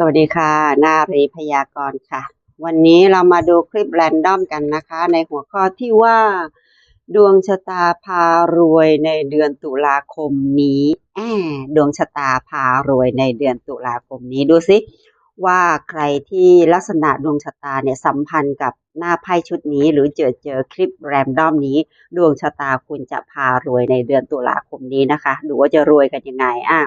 สวัสดีค่ะนารีพยากรณ์ค่ะ วันนี้เรามาดูคลิปแรนดอมกันนะคะ ในหัวข้อที่ว่า ดวงชะตาพารวยในเดือนตุลาคมนี้แอบดวงชะตาพารวยในเดือนตุลาคมนี้ดูสิว่าใครที่ลักษณะดวงชะตาเนี่ยสัมพันธ์กับหน้าไพ่ชุดนี้ หรือเจอเจอคลิปแรนดอมนี้ ดวงชะตาคุณจะพารวยในเดือนตุลาคมนี้นะคะ ดูว่าจะรวยกันยังไงอะ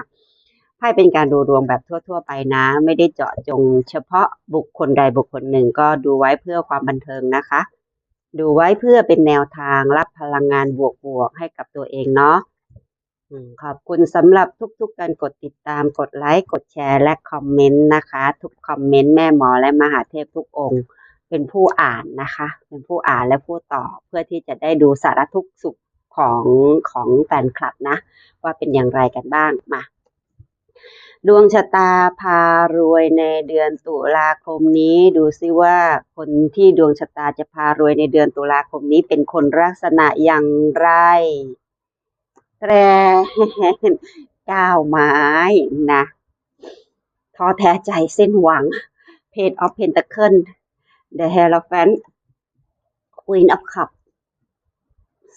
ไพ่เป็นการดูดวงแบบทั่ว ๆ ไปนะ ไม่ได้เจาะจง เฉพาะบุคคลใดบุคคลหนึ่งก็ดูไว้เพื่อความบันเทิงนะคะ ดูไว้เพื่อเป็นแนวทางรับพลังงานบวกๆให้กับตัวเองเนาะขอบคุณสำหรับทุกๆการกดติดตามกดไลค์กดแชร์และคอมเมนต์นะคะ ทุกคอมเมนต์แม่หมอและมหาเทพทุกองค์ เป็นผู้อ่านนะคะ เป็นผู้อ่านและผู้ตอบเพื่อที่จะได้ดูสารทุกสุขของของแฟนคลับนะ ว่าเป็นอย่างไรกันบ้างมา ดวงชะตาพารวยในเดือนตุลาคมนี้ ดูซิว่าคนที่ดวงชะตาจะพารวยในเดือนตุลาคมนี้เป็นคนลักษณะอย่างไรแตรก้าวไม้นะท้อแท้ใจเส้นหวัง Page of Pentacle The Hierophant Queen of Cup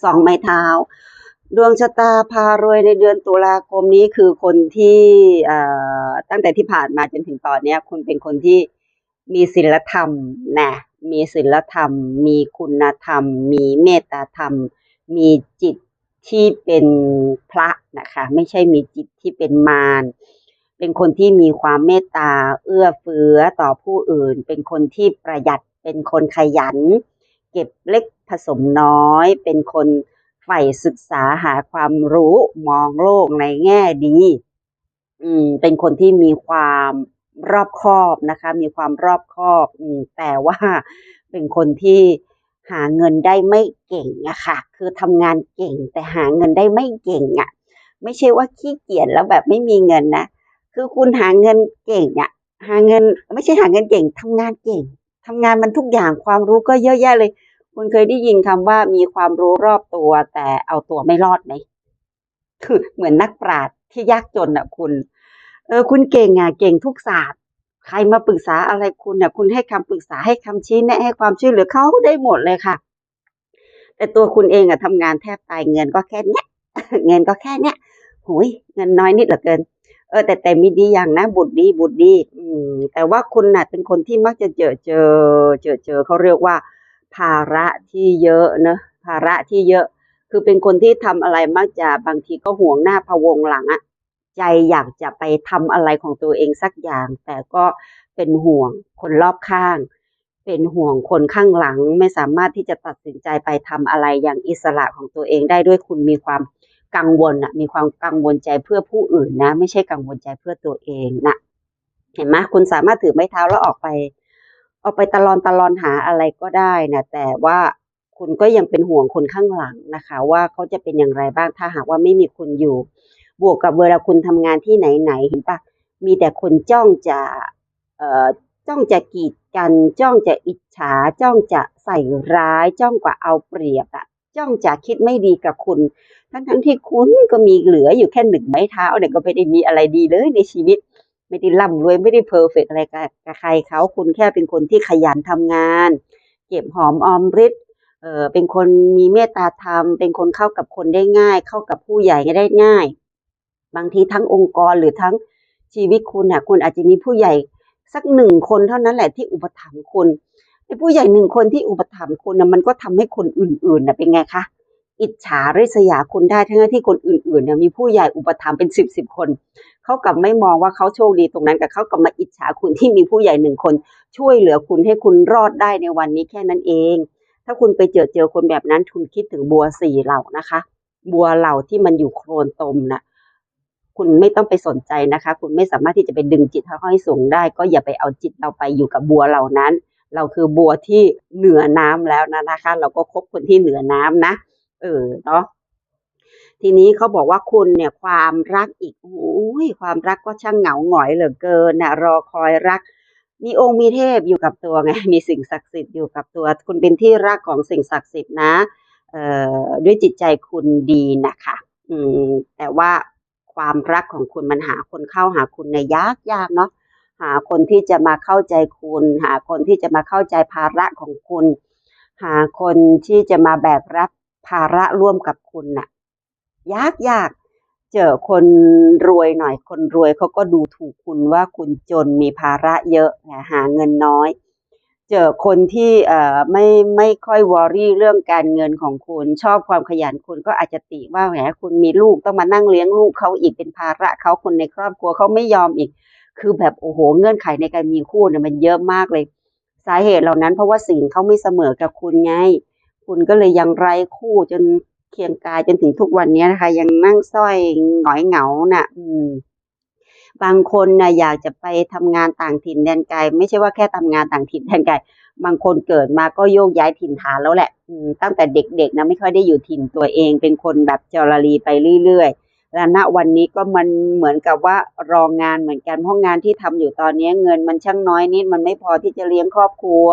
สองไม้เท้า ดวงชะตาพารวยในเดือนตุลาคมนี้คือคนที่ตั้งแต่ที่ผ่านมาจนถึงตอนนี้คุณเป็นคนที่มีศีลธรรมนะมีศีลธรรม มีคุณธรรม มีเมตตาธรรม มีจิตที่เป็นพระนะคะ ไม่ใช่มีจิตที่เป็นมารเป็นคนที่มีความเมตตาเอื้อเฟื้อต่อผู้อื่น เป็นคนที่ประหยัดเป็นคนขยัน เก็บเล็กผสมน้อย เป็นคน ใฝ่ศึกษาหาความรู้มองโลกในแง่ดี อืม เป็นคนที่มีความรอบคอบนะคะ มีความรอบคอบอืมแต่ว่าเป็นคนที่หาเงินได้ไม่เก่งอะค่ะ คือทำงานเก่งแต่หาเงินได้ไม่เก่งอะไม่ใช่ว่าขี้เกียจแล้วแบบไม่มีเงินนะ คือคุณหาเงินเก่งอะหาเงิน ไม่ใช่หาเงินเก่งทำงานเก่งทำงานมันทุกอย่างความรู้ก็เยอะแยะเลย คุณเคยได้ยินคำว่ามีความรู้รอบตัว แต่เอาตัวไม่รอดไหมคือเหมือนนักปราชญ์ที่ยากจนอะคุณ เออ คุณเก่งอะเก่งทุกศาสตร์ ใครมาปรึกษาอะไรคุณอะ คุณให้คำปรึกษาให้คำชี้แนะให้ความช่วยเหลือเขาได้หมดเลยค่ะ แต่ตัวคุณเองอะทำงานแทบตายเงินก็แค่เนี้ยเงินก็แค่เนี้ยหุยเงินน้อยนิดเหลือเกิน เออ แต่แต่มีดีอย่างนะ บุตรดีบุตรดี อืม แต่ว่าคุณน่ะเป็นคนที่มักจะเจอเจอ เจอเจอเขาเรียกว่า ภาระที่เยอะเนะภาระที่เยอะ คือเป็นคนที่ทำอะไรมักจะบางทีก็ห่วงหน้าพะวงหลังอะใจอยากจะไปทำอะไรของตัวเองสักอย่าง แต่ก็เป็นห่วงคนรอบข้าง เป็นห่วงคนข้างหลังไม่สามารถที่จะตัดสินใจไปทำอะไรอย่างอิสระของตัวเองได้ด้วยคุณมีความกังวลอะมีความกังวลใจเพื่อผู้อื่นนะ ไม่ใช่กังวลใจเพื่อตัวเองนะเห็นไหมคุณสามารถถือไม้เท้าแล้วออกไป ออกไปตลอนตลอนหาอะไรก็ได้นะแต่ว่าคุณก็ยังเป็นห่วงคนข้างหลังนะคะ ว่าเขาจะเป็นอย่างไรบ้างถ้าหากว่าไม่มีคุณอยู่ บวกกับเวลาคุณทำงานที่ไหนๆเห็นปะมีแต่คนจ้องจะเอ่อจ้องจะกีดกันจ้องจะอิจฉาจ้องจะใส่ร้าย จ้องกว่าเอาเปรียบอะจ้องจะคิดไม่ดีกับคุณ ทั้งๆที่คุณก็มีเหลืออยู่แค่หนึ่งไม้เท้าเนี่ยก็ไม่ได้มีอะไรดีเลยในชีวิต ไม่ได้ร่ำรวยไม่ได้เพอร์เฟกอะไรกับใครเขาคุณแค่เป็นคนที่ขยันทำงาน เก็บหอมออมริบเออเป็นคนมีเมตตาธรรม เป็นคนเข้ากับคนได้ง่าย เข้ากับผู้ใหญ่ได้ง่าย บางทีทั้งองค์กรหรือทั้งชีวิตคุณอะคุณอาจจะมีผู้ใหญ่สักหนึ่งคนเท่านั้นแหละที่อุปถัมภ์คุณไอ้ผู้ใหญ่หนึ่งคนที่อุปถัมภ์คุณนะมันก็ทำให้คนอื่นๆน่ะเป็นไงคะอิจฉาริษยาคุณได้ทั้งที่คนอื่นๆเนี่ยมีผู้ใหญ่อุปถัมภ์เป็นสิบสิบคน เขากลับไม่มองว่าเขาโชคดีตรงนั้นกับเขากลับมาอิจฉาคุณที่มีผู้ใหญ่หนึ่งคน ช่วยเหลือคุณให้คุณรอดได้ในวันนี้แค่นั้นเอง ถ้าคุณไปเจอเจอคนแบบนั้นคุณคิดถึงบัวสี่เหล่านะคะ บัวเหล่าที่มันอยู่โคลนตมน่ะคุณไม่ต้องไปสนใจนะคะ คุณไม่สามารถที่จะไปดึงจิตเขาให้สูงได้ ก็อย่าไปเอาจิตเราไปอยู่กับบัวเหล่านั้น เราคือบัวที่เหนือน้ำแล้วนะนะคะ เราก็คบคนที่เหนือน้ำนะ เออเนาะ ทีนี้เขาบอกว่าคุณเนี่ยความรักอีกโอ้ยความรักก็ช่างเหงาหงอยเหลือเกินนะรอคอยรัก มีองค์มีเทพอยู่กับตัวไงมีสิ่งศักดิ์สิทธิ์อยู่กับตัว คุณเป็นที่รักของสิ่งศักดิ์สิทธิ์นะเอ่อด้วยจิตใจคุณดีนะคะอืมแต่ว่าความรักของคุณมันหาคนเข้าหาคุณในยากยากเนาะหาคนที่จะมาเข้าใจคุณ หาคนที่จะมาเข้าใจภาระของคุณ หาคนที่จะมาแบกรับภาระร่วมกับคุณน่ะ ยากยากเจอคนรวยหน่อยคนรวยเขาก็ดูถูกคุณว่าคุณจนมีภาระเยอะหาเงินน้อย เจอคนที่เอ่อไม่ไม่ค่อยวอรี่เรื่องการเงินของคุณ ชอบความขยันคุณก็อาจจะติว่าแหมคุณมีลูกต้องมานั่งเลี้ยงลูกเขาอีกเป็นภาระเขาคนในครอบครัวเขาไม่ยอมอีก คือแบบโอ้โหเงื่อนไขในการมีคู่เนี่ยมันเยอะมากเลย สาเหตุเหล่านั้นเพราะว่าสิ่งเขาไม่เสมอกับคุณไง คุณก็เลยยังไร้คู่จน เคียงกายจนถึงทุกวันนี้นะคะ ยังนั่งสร้อยหงอยเหงาน่ะ อืม บางคนนะอยากจะไปทำงานต่างถิ่นแดนไกล ไม่ใช่ว่าแค่ทำงานต่างถิ่นแดนไกลบางคนเกิดมาก็โยกย้ายถิ่นฐานแล้วแหละอืมตั้งแต่เด็กๆนะไม่ค่อยได้อยู่ถิ่นตัวเอง เป็นคนแบบจรลีไปเรื่อยๆ และณวันนี้ก็มันเหมือนกับว่ารองงานเหมือนกันเพราะงานที่ทำอยู่ตอนนี้เงินมันช่างน้อยนิดมันไม่พอที่จะเลี้ยงครอบครัว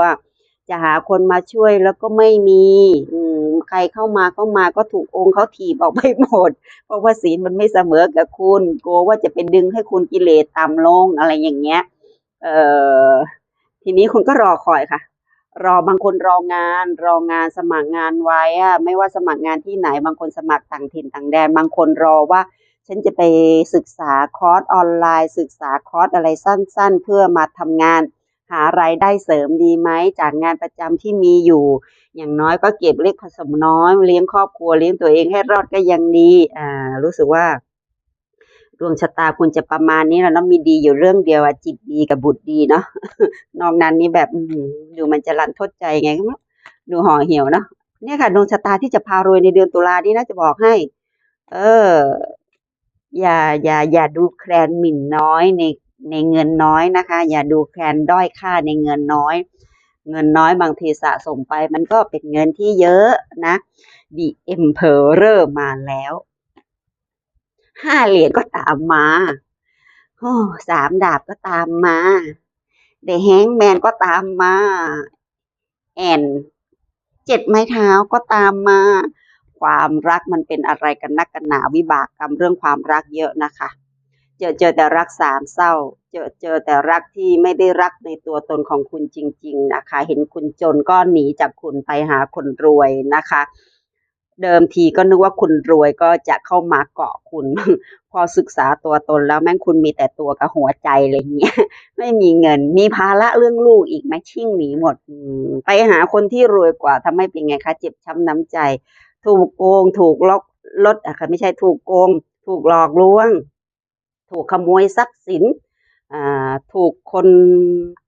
จะหาคนมาช่วยแล้วก็ไม่มี อืม ใครเข้ามาก็มาก็ถูกองค์เขาถีบออกไปหมด เพราะว่าศีลมันไม่เสมอกับคุณกลัวว่าจะเป็นดึงให้คุณกิเลสต่ำลงอะไรอย่างเงี้ย เอ่อ ทีนี้คุณก็รอคอยค่ะ รอบางคนรองาน รองานสมัครงานไว้อะไม่ว่าสมัครงานที่ไหน บางคนสมัครต่างถิ่นต่างแดน บางคนรอว่า ฉันจะไปศึกษาคอร์สออนไลน์ ศึกษาคอร์สอะไรสั้น ๆ เพื่อมาทำงาน หารายได้เสริมดีไหมจากงานประจำที่มีอยู่ อย่างน้อยก็เก็บเล็กผสมน้อย เลี้ยงครอบครัวเลี้ยงตัวเองให้รอดก็ยังดีอ่ารู้สึกว่าดวงชะตาคุณจะประมาณนี้แล้วเนาะมีดีอยู่เรื่องเดียวอะจิตดีกับบุตรดีเนาะนอกนั้นนี่แบบดูมันจะรันทดใจไงดูห่อเหี่ยวเนาะเนี่ยค่ะดวงชะตาที่จะพารวยในเดือนตุลานี่นะจะบอกให้ เออ อย่าอย่าอย่าดูแคลนหมิ่นน้อยใน ในเงินน้อยนะคะ อย่าดูแคลนด้อยค่าในเงินน้อย เงินน้อยบางทีสะสมไป มันก็เป็นเงินที่เยอะนะ The Emperor มาแล้วห้าเหรียญก็ตามมาโอ้สามดาบก็ตามมาเดแฮงแมนก็ตามมา แอนเจ็ดไม้เท้าก็ตามมา ความรักมันเป็นอะไรกันนักกันหนาวิบากกรรมเรื่องความรักเยอะนะคะ จอเจอแต่รักสามเศร้า เจอเจอแต่รักที่ไม่ได้รักในตัวตนของคุณจริง ๆนะคะ เห็นคุณจนก็หนีจากคุณไปหาคนรวยนะคะ เดิมทีก็นึกว่าคุณรวยก็จะเข้ามาเกาะคุณ พอศึกษาตัวตนแล้วแม่งคุณมีแต่ตัวกับหัวใจอะไรเงี้ย ไม่มีเงิน มีภาระเรื่องลูกอีกไหมชิ่งหนีหมดไปหาคนที่รวยกว่าทำให้เป็นไงคะเจ็บช้ำน้ำใจ ถูกโกง ถูกลอกลดอะค่ะไม่ใช่ถูกโกง ถูกหลอกลวง ถูกขโมยทรัพย์สินถูกคน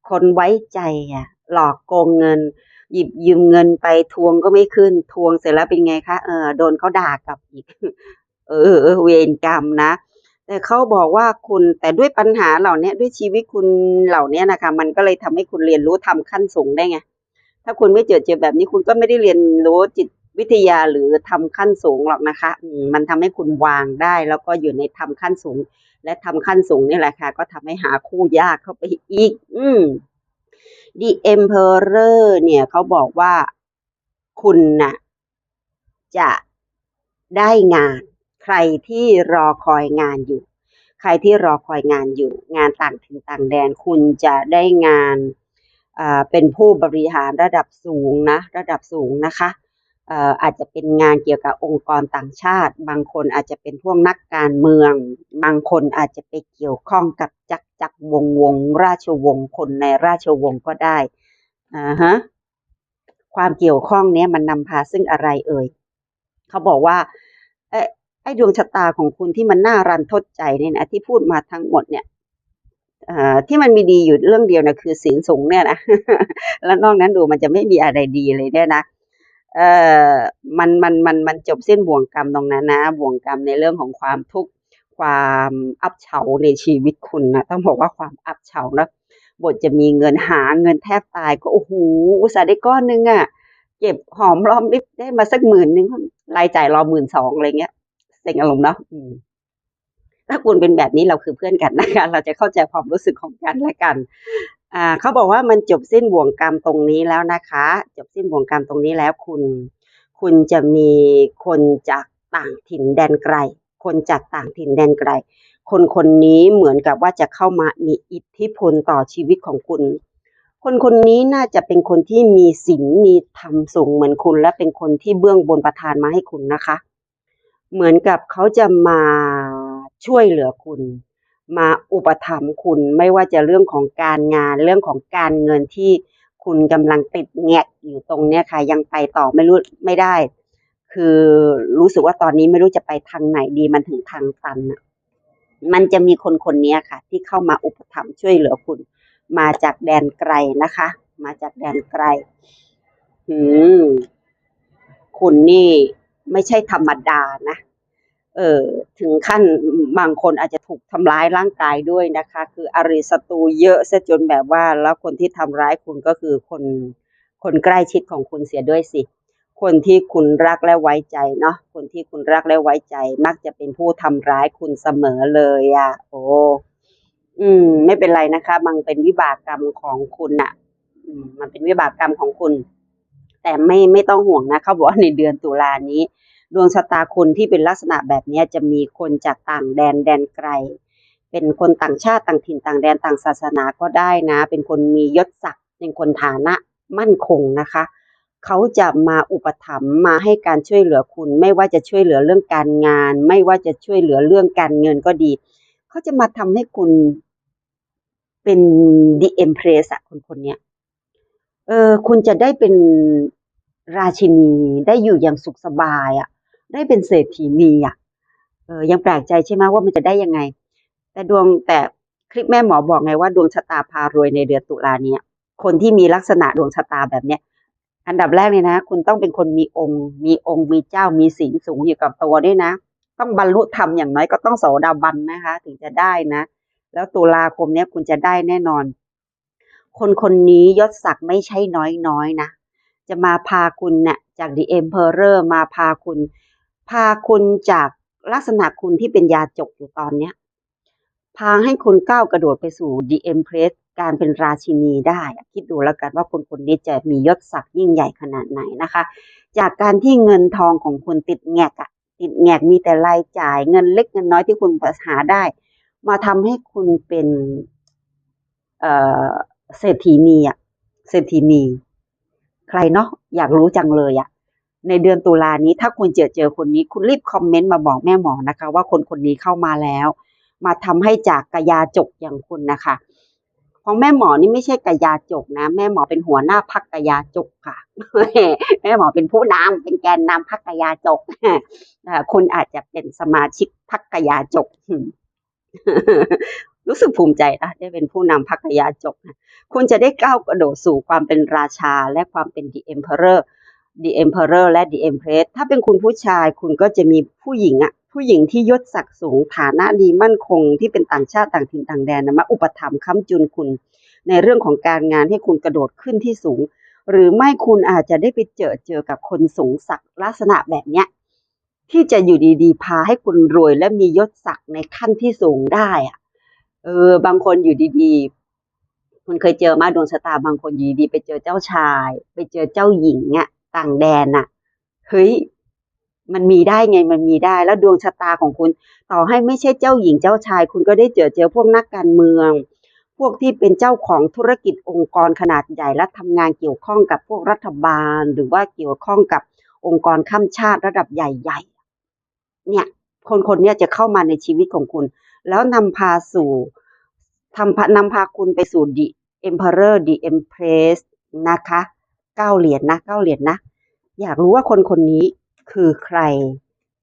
คนไว้ใจอะหลอกโกงเงิน หยิบยืมเงินไปทวงก็ไม่ขึ้น ทวงเสร็จแล้วเป็นไงคะเออโดนเขาด่ากลับอีก เออเวรกรรมนะ แต่เขาบอกว่าคุณแต่ด้วยปัญหาเหล่านี้ด้วยชีวิตคุณเหล่านี้นะคะ มันก็เลยทำให้คุณเรียนรู้ทำขั้นสูงได้ไงถ้าคุณไม่เจอเจอแบบนี้คุณก็ไม่ได้เรียนรู้จิต วิทยาหรือทำขั้นสูงหรอกนะคะ มันทำให้คุณวางได้ แล้วก็อยู่ในทำขั้นสูง และทำขั้นสูงนี่แหละค่ะ ก็ทำให้หาคู่ยากเข้าไปอีก อืม The Emperor เนี่ยเขาบอกว่าคุณน่ะจะได้งาน ใครที่รอคอยงานอยู่ ใครที่รอคอยงานอยู่ งานต่างถิ่นต่างแดน คุณจะได้งานอ่าเป็นผู้บริหารระดับสูงนะ ระดับสูงนะคะ อาจจะเป็นงานเกี่ยวกับองค์กรต่างชาติ บางคนอาจจะเป็นพวกนักการเมือง บางคนอาจจะไปเกี่ยวข้องกับจักจักรวงวง ราชวงศ์คนในราชวงศ์ก็ได้อ่าฮะความเกี่ยวข้องเนี้ยมันนำพาซึ่งอะไรเอ่ยเขาบอกว่าไอ้ดวงชะตาของคุณที่มันน่ารันทดใจเนี่ยนะที่พูดมาทั้งหมดเนี่ยที่มันมีดีอยู่เรื่องเดียวนะคือศีลสูงเนี่ยนะแล้วนอกนั้นดูมันจะไม่มีอะไรดีเลยเนี่ยนะ เอ่อมันมันมันมันจบเส้นบ่วงกรรมตรงนั้นนะบ่วงกรรมในเรื่องของความทุกข์ความอับเฉาในชีวิตคุณนะต้องบอกว่าความอับเฉานะบทจะมีเงินหาเงินแทบตายก็โอ้โหอุตส่าห์ได้ก้อนหนึงอะเก็บหอมรอมริบได้มาสักหมื่นหนึ่งรายจ่ายรอหมื่นสองอะไรเงี้ยเซ็งอารมณ์เนาะถ้าคุณเป็นแบบนี้เราคือเพื่อนกันนะคะ เราจะเข้าใจความรู้สึกของกันและกัน อ่าเขาบอกว่ามันจบสิ้นบ่วงกรรมตรงนี้แล้วนะคะ จบสิ้นบ่วงกรรมตรงนี้แล้วคุณ คุณจะมีคนจากต่างถิ่นแดนไกล คนจากต่างถิ่นแดนไกล คนคนนี้เหมือนกับว่าจะเข้ามามีอิทธิพลต่อชีวิตของคุณ คนคนนี้น่าจะเป็นคนที่มีศีลมีธรรมสูงเหมือนคุณ และเป็นคนที่เบื้องบนประทานมาให้คุณนะคะ เหมือนกับเขาจะมาช่วยเหลือคุณ มาอุปถัมภ์คุณไม่ว่าจะเรื่องของการงานเรื่องของการเงินที่คุณกำลังติดแงกอยู่ตรงเนี้ยค่ะ ยังไปต่อไม่รู้ไม่ได้ คือรู้สึกว่าตอนนี้ไม่รู้จะไปทางไหนดีมันถึงทางตันน่ะมันจะมีคนคนนี้ค่ะ ที่เข้ามาอุปถัมภ์ช่วยเหลือคุณ มาจากแดนไกลนะคะ มาจากแดนไกล อืม คุณนี่ไม่ใช่ธรรมดานะ เออถึงขั้นบางคนอาจจะถูกทำร้ายร่างกายด้วยนะคะ คืออริศัตรูเยอะซะจนแบบว่า แล้วคนที่ทำร้ายคุณก็คือคนคนใกล้ชิดของคุณเสียด้วยสิ คนที่คุณรักและไว้ใจเนาะคนที่คุณรักและไว้ใจ มักจะเป็นผู้ทำร้ายคุณเสมอเลยอะ่ะ โอ้อืม ไม่เป็นไรนะคะมันเป็นวิบากกรรมของคุณน่ะอืมมันเป็นวิบากกรรมของคุณ แต่ไม่ไม่ต้องห่วงนะเขาบอกว่าในเดือนตุลานี้ ดวงชะตาคุณที่เป็นลักษณะแบบนี้จะมีคนจากต่างแดนแดนไกล เป็นคนต่างชาติต่างถิ่นต่างแดนต่างศาสนาก็ได้นะ เป็นคนมียศศักดิ์เป็นคนฐานะมั่นคงนะคะ เขาจะมาอุปถัมภ์มาให้การช่วยเหลือคุณ ไม่ว่าจะช่วยเหลือเรื่องการงาน ไม่ว่าจะช่วยเหลือเรื่องการเงินก็ดี เขาจะมาทำให้คุณเป็น the empress อะคนคนเนี้ยเออคุณจะได้เป็นราชินีได้อยู่อย่างสุขสบายอะ ได้เป็นเศรษฐีนีอะเออยังแปลกใจใช่ไหมว่ามันจะได้ยังไง แต่ดวงแต่คลิปแม่หมอบอกไงว่าดวงชะตาพารวยในเดือนตุลาเนี้ยคนที่มีลักษณะดวงชะตาแบบเนี้ยอันดับแรกเลยนะ คุณต้องเป็นคนมีองค์ มีองค์มีเจ้ามีศีลสูงอยู่กับตัวด้วยนะ ต้องบรรลุธรรมอย่างน้อยก็ต้องโสดาบันนะคะ ถึงจะได้นะ แล้วตุลาคมเนี้ยคุณจะได้แน่นอน คนคนนี้ยศศักดิ์ไม่ใช่น้อยๆนะจะมาพาคุณเนี่ยจาก The Emperor มาพาคุณ พาคุณจากลักษณะคุณที่เป็นยาจกอยู่ตอนเนี้ย พาให้คุณก้าวกระโดดไปสู่ The Empress การเป็นราชินีได้คิดดูแล้วกันว่าคนคนนี้จะมียศศักดิ์ยิ่งใหญ่ขนาดไหนนะคะ จากการที่เงินทองของคุณติดแงกอะติดแงกมีแต่รายจ่ายเงินเล็กเงินน้อยที่คุณหาได้ มาทำให้คุณเป็นเอ่อเศรษฐีนีอะเศรษฐีนี ใครเนาะอยากรู้จังเลยอะ ในเดือนตุลานี้ถ้าคุณเจอเจอคนนี้คุณรีบคอมเมนต์มาบอกแม่หมอนะคะ ว่าคนคนนี้เข้ามาแล้ว มาทำให้จากกะยาจกอย่างคุณนะคะของแม่หมอนี่ไม่ใช่กะยาจกนะ แม่หมอเป็นหัวหน้าพักกะยาจกค่ะ แม่หมอเป็นผู้นำเป็นแกนนำพักกะยาจกเอ่อคุณอาจจะเป็นสมาชิกพักกะยาจกรู้สึกภูมิใจนะได้เป็นผู้นำพักกะยาจก คุณจะได้ก้าวกระโดดสู่ความเป็นราชาและความเป็น the emperor the emperor และ the empress ถ้าเป็นคุณผู้ชายคุณก็จะมีผู้หญิงอะผู้หญิงที่ยศศักดิ์สูงฐานะดีมั่นคง ที่เป็นต่างชาติต่างถิ่นต่างแดนนะมาอุปถัมภ์ค้ำจุนคุณ ในเรื่องของการงานให้คุณกระโดดขึ้นที่สูง หรือไม่คุณอาจจะได้ไปเจอเจอกับคนสูงศักดิ์ลักษณะแบบเนี้ยที่จะอยู่ดีๆ พาให้คุณรวยและมียศศักดิ์ในขั้นที่สูงได้อะเออบางคนอยู่ดีๆ คุณเคยเจอมาดวงชะตาบางคนอยู่ดีๆไปเจอเจ้าชาย ไปเจอเจ้าหญิงเนี่ย ต่างแดนน่ะเฮ้ยมันมีได้ไงมันมีได้ แล้วดวงชะตาของคุณ ต่อให้ไม่ใช่เจ้าหญิงเจ้าชาย คุณก็ได้เจอเจอพวกนักการเมือง พวกที่เป็นเจ้าของธุรกิจองค์กรขนาดใหญ่และทำงานเกี่ยวข้องกับพวกรัฐบาล หรือว่าเกี่ยวข้องกับองค์กรข้ามชาติระดับใหญ่ๆเนี่ย คนคนนี้จะเข้ามาในชีวิตของคุณ แล้วนำพาสู่ทำนำพาคุณไปสู่ the emperor the empress นะคะ เก้าเหรียญนะเก้าเหรียญนะ อยากรู้ว่าคนคนนี้คือใคร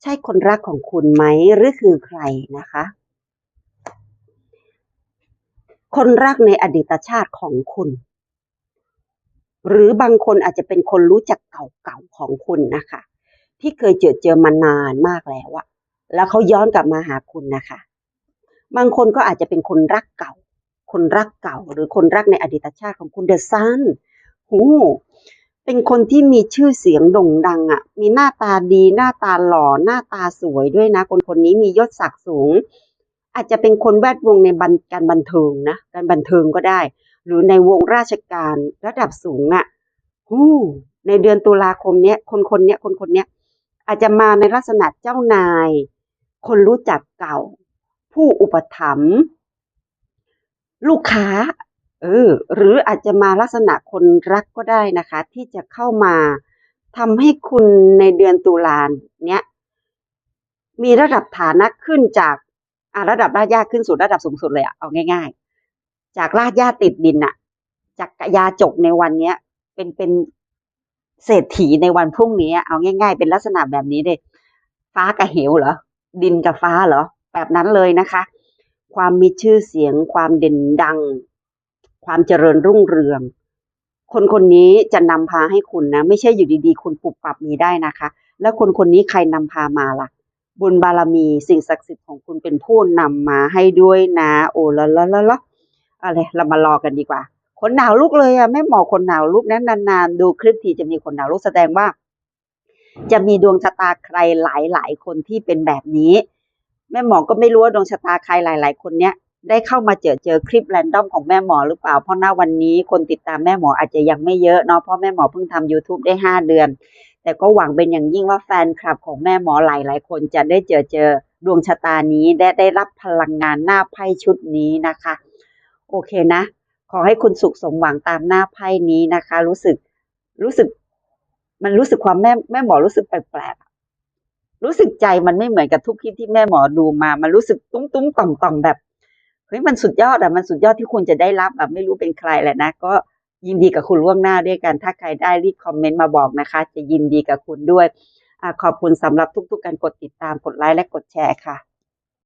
ใช่คนรักของคุณไหมหรือคือใครนะคะ คนรักในอดีตชาติของคุณ หรือบางคนอาจจะเป็นคนรู้จักเก่าๆของคุณนะคะ ที่เคยเจอเจอมานานมากแล้วอะแล้วเขาย้อนกลับมาหาคุณนะคะ บางคนก็อาจจะเป็นคนรักเก่า คนรักเก่า หรือคนรักในอดีตชาติของคุณเดอะซัน หูเป็นคนที่มีชื่อเสียงโด่งดังอะ่ะ มีหน้าตาดี หน้าตาหล่อ หน้าตาสวยด้วยนะ คนคนนี้มียศศักดิ์สูง อาจจะเป็นคนแวดวงในบันการบันเทิงนะ การบันเทิงก็ได้ หรือในวงราชการระดับสูงอะ่ะหูในเดือนตุลาคมเนี้ย คนคนเนี้ย คนคนเนี้ย อาจจะมาในลักษณะเจ้านาย คนรู้จักเก่า ผู้อุปถัมภ์ ลูกค้า เออหรืออาจจะมาลักษณะคนรักก็ได้นะคะ ที่จะเข้ามาทำให้คุณในเดือนตุลาเนี้ยมีระดับฐานะขึ้นจากระดับรากหญ้าขึ้นสู่ระดับสูงสุดเลยอะเอาง่าย ๆ จากรากหญ้าติดดินอะจากยาจกในวันเนี้ย เป็นเป็นเศรษฐีในวันพรุ่งนี้เอาง่าย ๆ เป็นลักษณะแบบนี้เลยฟ้ากับเหวเหรอดินกับฟ้าเหรอแบบนั้นเลยนะคะ ความมีชื่อเสียงความเด่นดัง ความเจริญรุ่งเรือง คนคนนี้จะนำพาให้คุณนะ ไม่ใช่อยู่ดีๆ คุณปรับปรับมีได้นะคะ แล้วคนคนนี้ใครนำพามาล่ะ บุญบารมีสิ่งศักดิ์สิทธิ์ของคุณเป็นผู้นำมาให้ด้วยนะ โอ้ละละละละอะไรเรามารอกันดีกว่าขนหนาวลุกเลยอะแม่หมอขนหนาวลุกนั้นานๆดูคลิปทีจะมีขนหนาวลุกแสดงว่า จะมีดวงชะตาใครหลายๆคนที่เป็นแบบนี้ แม่หมอก็ไม่รู้ว่าดวงชะตาใครหลาย ๆ คนเนี้ย ได้เข้ามาเจอเจอคลิปแรนดอมของแม่หมอหรือเปล่า เพราะหน้าวันนี้คนติดตามแม่หมออาจจะยังไม่เยอะเนาะเพราะแม่หมอเพิ่งทำ YouTube ได้ห้าเดือน แต่ก็หวังเป็นอย่างยิ่งว่าแฟนคลับของแม่หมอหลายๆคนจะได้เจอเจอดวงชะตานี้ได้ได้รับพลังงานหน้าไพ่ชุดนี้นะคะ โอเคนะ ขอให้คุณสุขสมหวังตามหน้าไพ่นี้นะคะ รู้สึกรู้สึก มันรู้สึกความแม่แม่หมอรู้สึกแปลกๆรู้สึกใจมันไม่เหมือนกับทุกคลิปที่แม่หมอดูมา มันรู้สึกตุ้มตุ้มต่อมต่อมๆแบบ ฮ้ยมันสุดยอดอะมันสุดยอดที่คุณจะได้รับแบบไม่รู้เป็นใครแหละนะ ก็ยินดีกับคุณล่วงหน้าด้วยกัน ถ้าใครได้รีบคอมเมนต์มาบอกนะคะ จะยินดีกับคุณด้วยอขอบคุณสำหรับทุกๆการกดติดตามกดไลค์และกดแชร์ค่ะ